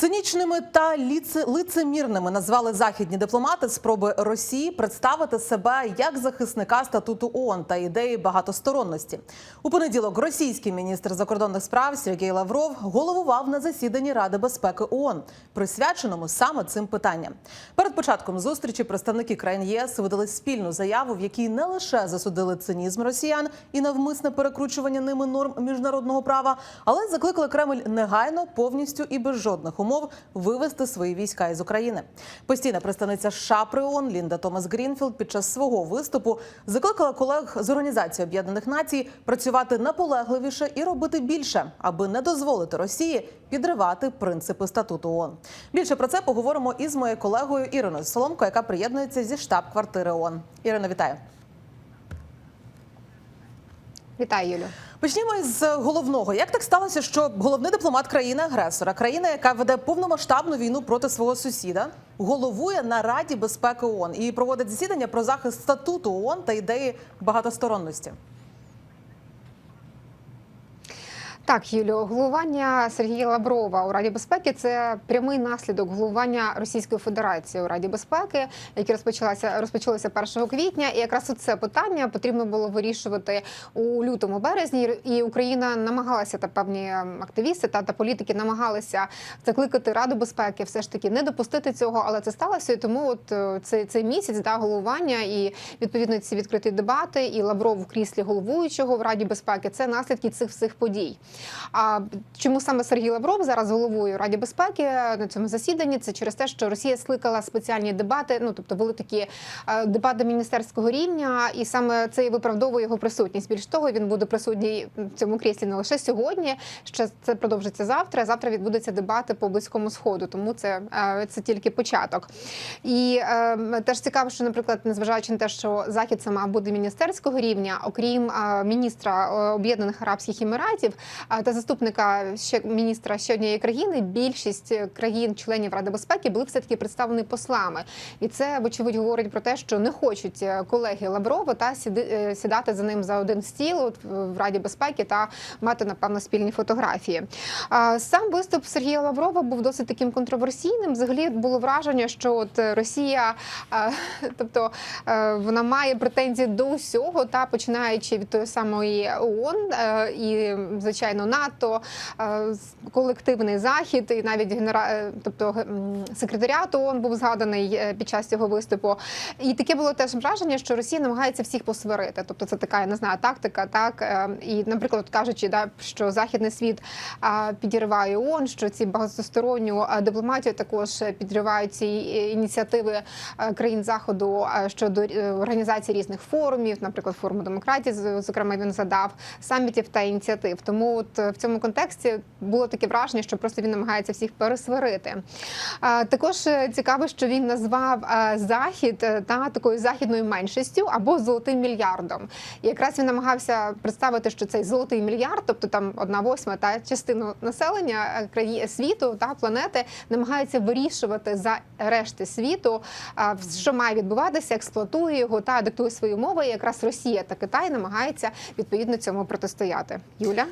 Цинічними та лицемірними назвали західні дипломати спроби Росії представити себе як захисника статуту ООН та ідеї багатосторонності. У понеділок російський міністр закордонних справ Сергій Лавров головував на засіданні Ради безпеки ООН, присвяченому саме цим питанням. Перед початком зустрічі представники країн ЄС видали спільну заяву, в якій не лише засудили цинізм росіян і навмисне перекручування ними норм міжнародного права, але закликали Кремль негайно повністю і без жодних умов вивести свої війська із України. Постійна представниця США при ООН Лінда Томас Грінфілд під час свого виступу закликала колег з Організації Об'єднаних Націй працювати наполегливіше і робити більше, аби не дозволити Росії підривати принципи статуту ООН. Більше про це поговоримо із моєю колегою Іриною Соломко, яка приєднується зі штаб-квартири ООН. Ірина, вітаю. Вітаю, Юлю. Почнімо із головного. Як так сталося, що головний дипломат країни-агресора, країна, яка веде повномасштабну війну проти свого сусіда, головує на Раді безпеки ООН і проводить засідання про захист статуту ООН та ідеї багатосторонності? Так, Юлю, головування Сергія Лаврова у Раді безпеки це прямий наслідок головування Російської Федерації у Раді безпеки, яке розпочалося розпочалося 1 квітня. І якраз це питання потрібно було вирішувати у лютому березні. І Україна намагалася та певні активісти та, та політики намагалися закликати Раду безпеки, все ж таки не допустити цього, але це сталося. І тому, от е, цей, цей місяць да головування і відповідно ці відкриті дебати, і Лавров в кріслі головуючого в Раді безпеки це наслідки цих всіх подій. А чому саме Сергій Лавров зараз головує у Раді безпеки на цьому засіданні? Це через те, що Росія скликала спеціальні дебати. Ну тобто були такі е, дебати міністерського рівня, і саме це і виправдовує його присутність. Більш того, він буде присутній в цьому кріслі не лише сьогодні. Ще це продовжиться завтра. Завтра відбудуться дебати по близькому сходу, тому це, е, це тільки початок. І е, теж цікаво, що, наприклад, незважаючи на те, що захід сама буде міністерського рівня, окрім міністра Об'єднаних Арабських Еміратів та заступника ще міністра ще однієї країни, більшість країн-членів Ради безпеки були все таки представлені послами, і це вочевидь говорить про те, що не хочуть е, колеги Лаврова та е, сідати за ним за один стіл в Раді безпеки та мати напевно спільні фотографії. Сам виступ Сергія Лаврова був досить таким контроверсійним. Взагалі було враження, що от Росія, е, тобто е, вона має претензії до усього, та починаючи від тої самої ООН е, і звичайно НАТО, е, колективний захід, і навіть генера... е, тобто секретаріат ООН був згаданий е, під час цього виступу. І таке було теж враження, що Росія намагається всіх посварити. Тобто, це така я не знаю тактика, так і, наприклад, кажучи, да що західний світ а, підриває ООН, що ці багатосторонню дипломатію також підривають ці ініціативи країн заходу щодо організації різних форумів, наприклад, форуму демократії, зокрема він задав самітів та ініціатив. Тому от е, в цьому контексті було таке враження, що просто він намагається всіх пересварити. Також е, цікаво, що він назвав е, захід та такою західною меншістю або золотим мільярдом. І якраз він намагався представити, що цей золотий мільярд, тобто там одна восьма та частину населення краї світу та планети, намагається вирішувати за решти світу, що має відбуватися, експлуатує його та диктує свої умови. І якраз Росія та Китай намагаються відповідно цьому протистояти. Юля.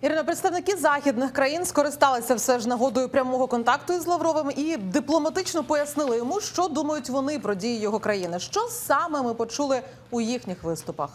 Ірина, представники західних країн скористалися все ж нагодою прямого контакту із Лавровим і дипломатично пояснили йому, що думають вони про дії його країни. Що саме ми почули у їхніх виступах?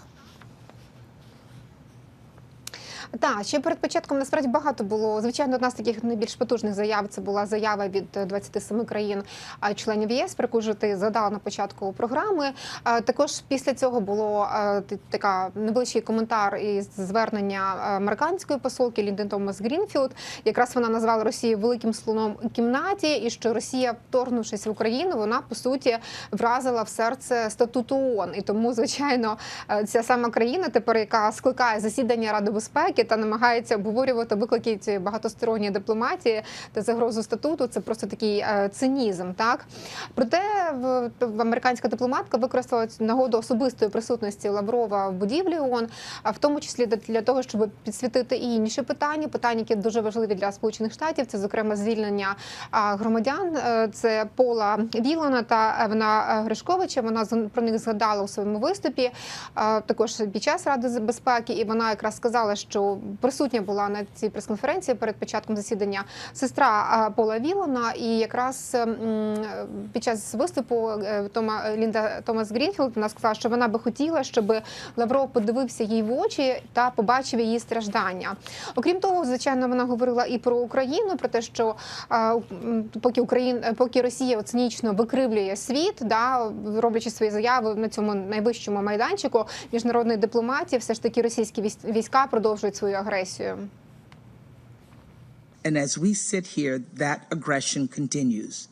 Так, ще перед початком насправді багато було. Звичайно, одна з таких найбільш потужних заяв це була заява від е, 27 країн а, членів ЄС, про яку вже ти згадала на початку програми. Також після цього було е, така невеличкий коментар із звернення е, американської посолки Лінден Томас Грінфілд. Якраз вона назвала Росію великим слоном кімнаті, і що Росія, вторгнувшись в Україну, вона по суті вразила в серце статуту ООН. І тому, звичайно, е, ця сама країна тепер, яка скликає засідання Ради безпеки та намагається обговорювати виклики цієї багатосторонньої дипломатії та загрозу статуту. Це просто такий е, цинізм. Так проте в, американська дипломатка використала нагоду особистої присутності Лаврова в будівлі ООН, в тому числі для- того, щоб підсвітити і інші питання, питання, які дуже важливі для Сполучених Штатів. Це зокрема звільнення громадян. Е, Це Пола Вілана та Евана Гришковича. Вона про них згадала у своєму виступі. Також під час ради безпеки, і вона якраз сказала, що присутня була на цій прес-конференції перед початком засідання сестра Пола Вілона, і якраз під час виступу е, Тома Лінда Томас Грінфілд вона сказала, що вона би хотіла, щоб Лавров подивився їй в очі та побачив її страждання. Окрім того, звичайно, вона говорила і про Україну, про те, що поки Україна, поки Росія цинічно викривлює світ, да роблячи свої заяви на цьому найвищому майданчику міжнародної дипломатії, все ж таки російські військ- війська продовжують свою агресію. And as we sit here, that aggression continues.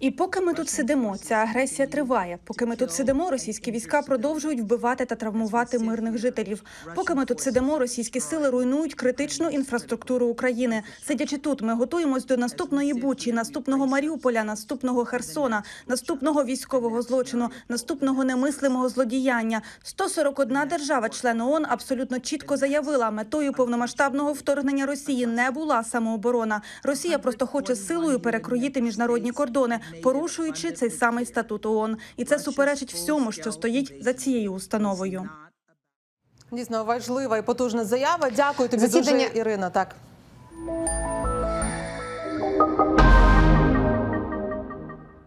І поки ми тут сидимо, ця агресія триває. Поки ми тут сидимо, російські війська продовжують вбивати та травмувати мирних жителів. Поки ми тут сидимо, російські сили руйнують критичну інфраструктуру України. Сидячи тут, ми готуємось до наступної бучі, наступного Маріуполя, наступного Херсона, наступного військового злочину, наступного немислимого злодіяння. 141 держава-член ООН абсолютно чітко заявила, метою повномасштабного вторгнення Росії не була самооборона. Росія просто хоче силою перекроїти міжнародні кордони, порушуючи цей самий статут ООН. І це суперечить всьому, що стоїть за цією установою. Дійсно важлива і потужна заява. Дякую тобі Засідання- дуже, Ірина. Так.